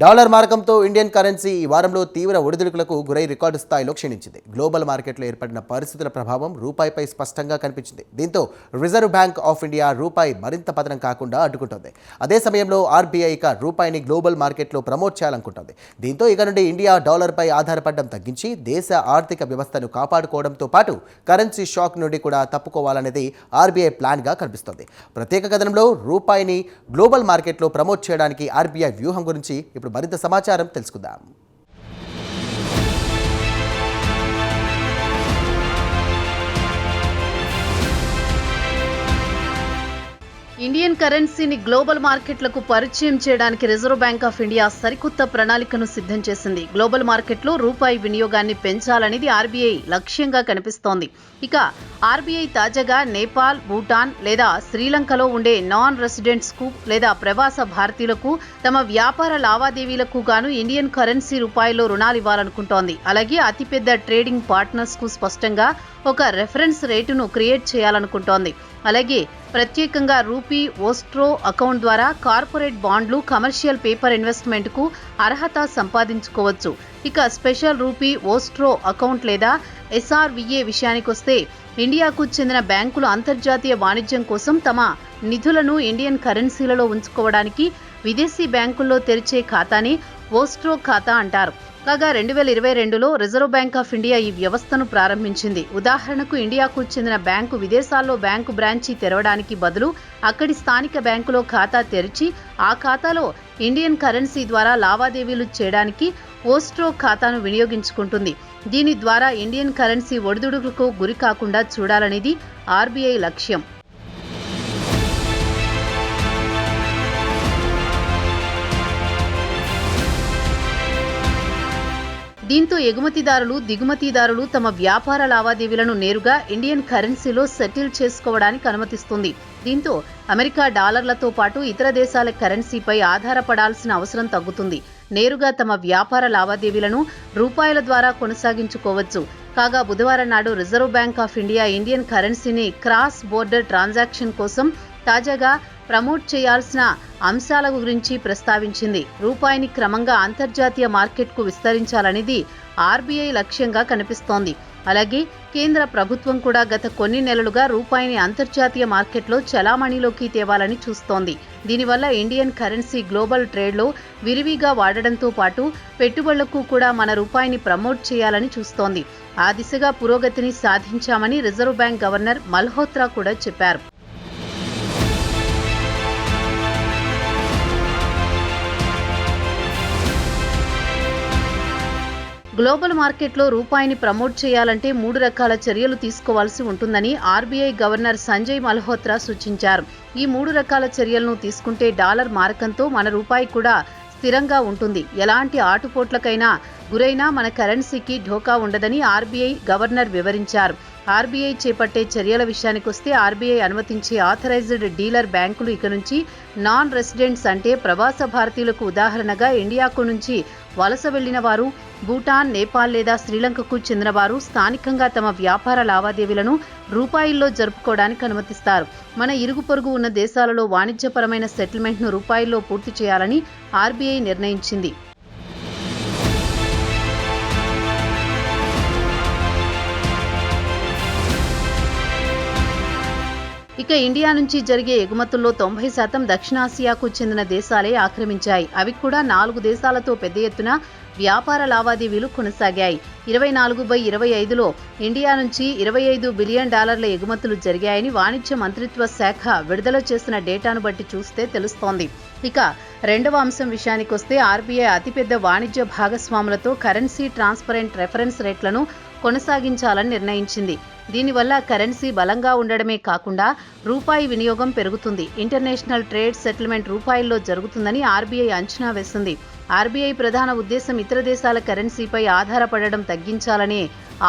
Dollar మార్గంతో Indian currency ఈ వారంలో తీవ్ర ఒడిదుడుకులకు గురై రికార్డు స్థాయిలో క్షీణించింది. గ్లోబల్ మార్కెట్లో ఏర్పడిన పరిస్థితుల ప్రభావం రూపాయిపై స్పష్టంగా కనిపించింది. దీంతో రిజర్వ్ బ్యాంక్ ఆఫ్ ఇండియా రూపాయి మరింత పతనం కాకుండా అడ్డుకుంటోంది. అదే సమయంలో ఆర్బీఐ ఇక రూపాయిని గ్లోబల్ మార్కెట్లో ప్రమోట్ చేయాలనుకుంటోంది. దీంతో ఇక నుండి ఇండియా డాలర్పై ఆధారపడడం తగ్గించి దేశ ఆర్థిక వ్యవస్థను కాపాడుకోవడంతో పాటు కరెన్సీ షాక్ నుండి కూడా తప్పుకోవాలనేది ఆర్బీఐ ప్లాన్గా కనిపిస్తోంది. ప్రత్యేక కథనంలో రూపాయిని గ్లోబల్ మార్కెట్లో ప్రమోట్ చేయడానికి ఆర్బీఐ వ్యూహం గురించి ఇప్పుడు మరింత సమాచారం తెలుసుకుందాం. ఇండియన్ కరెన్సీని గ్లోబల్ మార్కెట్లకు పరిచయం చేయడానికి రిజర్వ్ బ్యాంక్ ఆఫ్ ఇండియా సరికొత్త ప్రణాళికను సిద్ధం చేసింది. గ్లోబల్ మార్కెట్లో రూపాయి వినియోగాన్ని పెంచాలనేది ఆర్బీఐ లక్ష్యంగా కనిపిస్తోంది. ఇక ఆర్బీఐ తాజాగా నేపాల్ భూటాన్ లేదా శ్రీలంకలో ఉండే నాన్ రెసిడెంట్స్కు లేదా ప్రవాస భారతీయులకు తమ వ్యాపార లావాదేవీలకు గాను ఇండియన్ కరెన్సీ రూపాయిలో రుణాలు ఇవ్వాలనుకుంటోంది. అలాగే అతిపెద్ద ట్రేడింగ్ పార్ట్నర్స్కు స్పష్టంగా ఒక రెఫరెన్స్ రేటును క్రియేట్ చేయాలనుకుంటోంది. అలాగే ప్రత్యేకంగా రూపీ ఓస్ట్రో అకౌంట్ ద్వారా కార్పొరేట్ బాండ్లు కమర్షియల్ పేపర్ ఇన్వెస్ట్మెంట్కు అర్హత సంపాదించుకోవచ్చు. ఇక స్పెషల్ రూపీ ఓస్ట్రో అకౌంట్ లేదా ఎస్ఆర్విఏ విషయానికొస్తే ఇండియాకు చెందిన బ్యాంకులు అంతర్జాతీయ వాణిజ్యం కోసం తమ నిధులను ఇండియన్ కరెన్సీలలో ఉంచుకోవడానికి విదేశీ బ్యాంకుల్లో తెరిచే ఖాతాని ఓస్ట్రో ఖాతా అంటారు. కాగా రెండు వేల ఇరవై రెండులో రిజర్వ్ బ్యాంక్ ఆఫ్ ఇండియా ఈ వ్యవస్థను ప్రారంభించింది. ఉదాహరణకు ఇండియాకు చెందిన బ్యాంకు విదేశాల్లో బ్యాంకు బ్రాంచీ తెరవడానికి బదులు అక్కడి స్థానిక బ్యాంకులో ఖాతా తెరిచి ఆ ఖాతాలో ఇండియన్ కరెన్సీ ద్వారా లావాదేవీలు చేయడానికి ఓస్ట్రో ఖాతాను వినియోగించుకుంటుంది. దీని ద్వారా ఇండియన్ కరెన్సీ ఒడిదుడుకులకు గురి కాకుండా చూడాలనేది ఆర్బీఐ లక్ష్యం. దీంతో ఎగుమతిదారులు దిగుమతిదారులు తమ వ్యాపార లావాదేవీలను నేరుగా ఇండియన్ కరెన్సీలో సెటిల్ చేసుకోవడానికి అనుమతిస్తుంది. దీంతో అమెరికా డాలర్లతో పాటు ఇతర దేశాల కరెన్సీపై ఆధారపడాల్సిన అవసరం తగ్గుతుంది. నేరుగా తమ వ్యాపార లావాదేవీలను రూపాయల ద్వారా కొనసాగించుకోవచ్చు. కాగా బుధవారం నాడు reserve bank of India Indian కరెన్సీని క్రాస్ బోర్డర్ ట్రాన్సాక్షన్ కోసం తాజాగా ప్రమోట్ చేయాల్సిన అంశాల గురించి ప్రస్తావించింది. రూపాయిని క్రమంగా అంతర్జాతీయ మార్కెట్కు విస్తరించాలనేది ఆర్బీఐ లక్ష్యంగా కనిపిస్తోంది. అలాగే కేంద్ర ప్రభుత్వం కూడా గత కొన్ని నెలలుగా రూపాయిని అంతర్జాతీయ మార్కెట్లో చలామణిలోకి తేవాలని చూస్తోంది. దీనివల్ల ఇండియన్ కరెన్సీ గ్లోబల్ ట్రేడ్లో విరివిగా వాడడంతో పాటు పెట్టుబడులకు కూడా మన రూపాయిని ప్రమోట్ చేయాలని చూస్తోంది. ఆ దిశగా పురోగతిని సాధించామని రిజర్వ్ బ్యాంక్ గవర్నర్ మల్హోత్రా కూడా చెప్పారు. గ్లోబల్ మార్కెట్లో రూపాయిని ప్రమోట్ చేయాలంటే మూడు రకాల చర్యలు తీసుకోవాల్సి ఉంటుందని ఆర్బీఐ గవర్నర్ సంజయ్ మల్హోత్రా సూచించారు. ఈ మూడు రకాల చర్యలను తీసుకుంటే డాలర్ మారకంతో మన రూపాయి కూడా స్థిరంగా ఉంటుంది. ఎలాంటి ఆటుపోట్లకైనా గురైనా మన కరెన్సీకి ఢోకా ఉండదని ఆర్బీఐ గవర్నర్ వివరించారు. ఆర్బీఐ చేపట్టే చర్యల విషయానికొస్తే ఆర్బీఐ అనుమతించే ఆథరైజ్డ్ డీలర్ బ్యాంకులు ఇక నుంచి నాన్ రెసిడెంట్స్ అంటే ప్రవాస భారతీయులకు ఉదాహరణగా ఇండియాకు నుంచి వలస వెళ్ళిన వారు భూటాన్ నేపాల్ లేదా శ్రీలంకకు చెందినవారు స్థానికంగా తమ వ్యాపార లావాదేవీలను రూపాయిల్లో జరుపుకోవడానికి అనుమతిస్తారు. మన ఇరుగు పొరుగు ఉన్న దేశాలలో వాణిజ్యపరమైన సెటిల్మెంట్ను రూపాయిల్లో పూర్తి చేయాలని ఆర్బీఐ నిర్ణయించింది. ఇక ఇండియా నుంచి జరిగే ఎగుమతుల్లో తొంభై శాతం దక్షిణాసియాకు చెందిన దేశాలే ఆక్రమించాయి. అవి కూడా నాలుగు దేశాలతో పెద్ద ఎత్తున వ్యాపార లావాదేవీలు కొనసాగాయి. ఇరవై నాలుగు బై ఇరవై ఐదులో ఇండియా నుంచి ఇరవై ఐదు బిలియన్ డాలర్ల ఎగుమతులు జరిగాయని వాణిజ్య మంత్రిత్వ శాఖ విడుదల చేసిన డేటాను బట్టి చూస్తే తెలుస్తోంది. ఇక రెండవ అంశం విషయానికొస్తే ఆర్బీఐ అతిపెద్ద వాణిజ్య భాగస్వాములతో కరెన్సీ ట్రాన్స్పరెంట్ రెఫరెన్స్ రేట్లను కొనసాగించాలని నిర్ణయించింది. దీనివల్ల కరెన్సీ బలంగా ఉండడమే కాకుండా రూపాయి వినియోగం పెరుగుతుంది. ఇంటర్నేషనల్ ట్రేడ్ సెటిల్మెంట్ రూపాయల్లో జరుగుతుందని ఆర్బీఐ అంచనా వేసింది. ఆర్బీఐ ప్రధాన ఉద్దేశం ఇతర దేశాల కరెన్సీపై ఆధారపడడం తగ్గించాలనే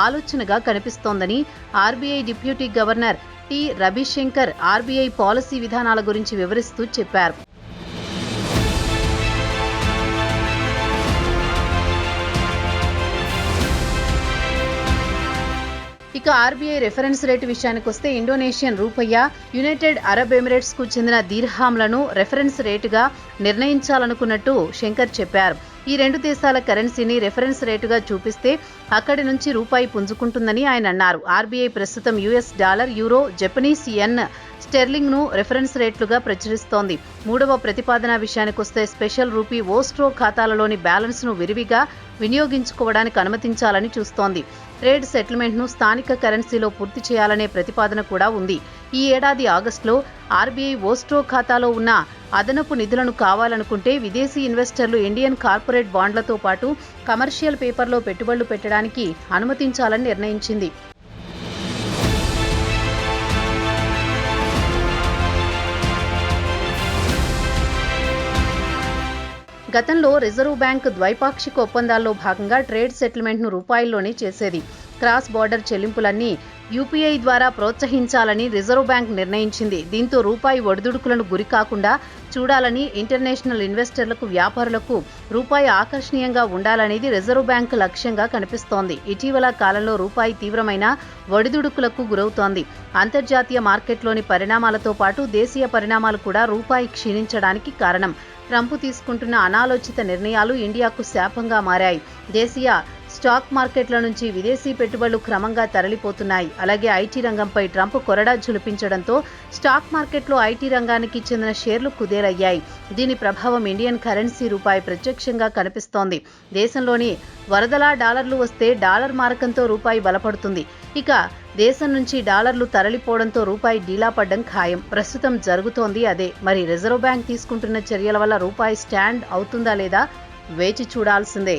ఆలోచనగా కనిపిస్తోందని RBI deputy governor T Ravishankar RBI policy విధానాల గురించి వివరిస్తూ చెప్పారు. ఇక ఆర్బీఐ రెఫరెన్స్ రేటు విషయానికి వస్తే ఇండోనేషియన్ రూపయ్య యునైటెడ్ అరబ్ ఎమిరేట్స్కు చెందిన దీర్హాంలను రెఫరెన్స్ రేటుగా నిర్ణయించాలనుకున్నట్టు శంకర్ చెప్పారు. ఈ రెండు దేశాల కరెన్సీని రెఫరెన్స్ రేటుగా చూపిస్తే అక్కడి నుంచి రూపాయి పుంజుకుంటుందని ఆయన అన్నారు. ఆర్బీఐ ప్రస్తుతం US dollar euro Japanese yen స్టెర్లింగ్ను reference రేట్లుగా ప్రచురిస్తోంది. మూడవ ప్రతిపాదన విషయానికొస్తే స్పెషల్ రూపీ ఓస్ట్రో ఖాతాలలోని బ్యాలెన్స్ను విరివిగా వినియోగించుకోవడానికి అనుమతించాలని చూస్తోంది. ట్రేడ్ సెటిల్మెంట్ను స్థానిక కరెన్సీలో పూర్తి చేయాలనే ప్రతిపాదన కూడా ఉంది. ఈ ఏడాది ఆగస్టులో ఆర్బీఐ ఓస్ట్రో ఖాతాలో ఉన్న అదనపు నిధులను కావాలనుకుంటే విదేశీ ఇన్వెస్టర్లు ఇండియన్ కార్పొరేట్ బాండ్లతో పాటు కమర్షియల్ పేపర్లో పెట్టుబడులు పెట్టడానికి అనుమతించాలని నిర్ణయించింది. గతంలో రిజర్వ్ బ్యాంక్ ద్వైపాక్షిక ఒప్పందాల్లో భాగంగా ట్రేడ్ సెటిల్మెంట్ను రూపాయల్లోనే చేసేది. క్రాస్ బార్డర్ చెల్లింపులన్నీ యూపీఐ ద్వారా ప్రోత్సహించాలని రిజర్వ్ బ్యాంక్ నిర్ణయించింది. దీంతో రూపాయి ఒడిదుడుకులను గురి కాకుండా చూడాలని ఇంటర్నేషనల్ ఇన్వెస్టర్లకు వ్యాపారులకు రూపాయి ఆకర్షణీయంగా ఉండాలనేది రిజర్వ్ బ్యాంక్ లక్ష్యంగా కనిపిస్తోంది. ఇటీవల కాలంలో రూపాయి తీవ్రమైన ఒడిదుడుకులకు గురవుతోంది. అంతర్జాతీయ మార్కెట్లోని పరిణామాలతో పాటు దేశీయ పరిణామాలు కూడా రూపాయి క్షీణించడానికి కారణం. ట్రంప్ తీసుకుంటున్న అనాలోచిత నిర్ణయాలు ఇండియాకు శాపంగా మారాయి. దేశీయ స్టాక్ మార్కెట్ల నుంచి విదేశీ పెట్టుబడులు క్రమంగా తరలిపోతున్నాయి. అలాగే ఐటీ రంగంపై ట్రంప్ కొరడా ఝులిపించడంతో స్టాక్ మార్కెట్లో ఐటీ రంగానికి చెందిన షేర్లు కుదేలయ్యాయి దీని ప్రభావం ఇండియన్ కరెన్సీ రూపాయి ప్రత్యక్షంగా కనిపిస్తోంది. దేశంలోని వరదలా డాలర్లు వస్తే డాలర్ మారకంతో రూపాయి బలపడుతుంది. ఇక దేశం నుంచి డాలర్లు తరలిపోవడంతో రూపాయి డీలా పడ్డం ఖాయం. ప్రస్తుతం జరుగుతోంది అదే. మరి రిజర్వ్ బ్యాంక్ తీసుకుంటున్న చర్యల వల్ల రూపాయి స్టాండ్ అవుతుందా లేదా వేచి చూడాల్సిందే.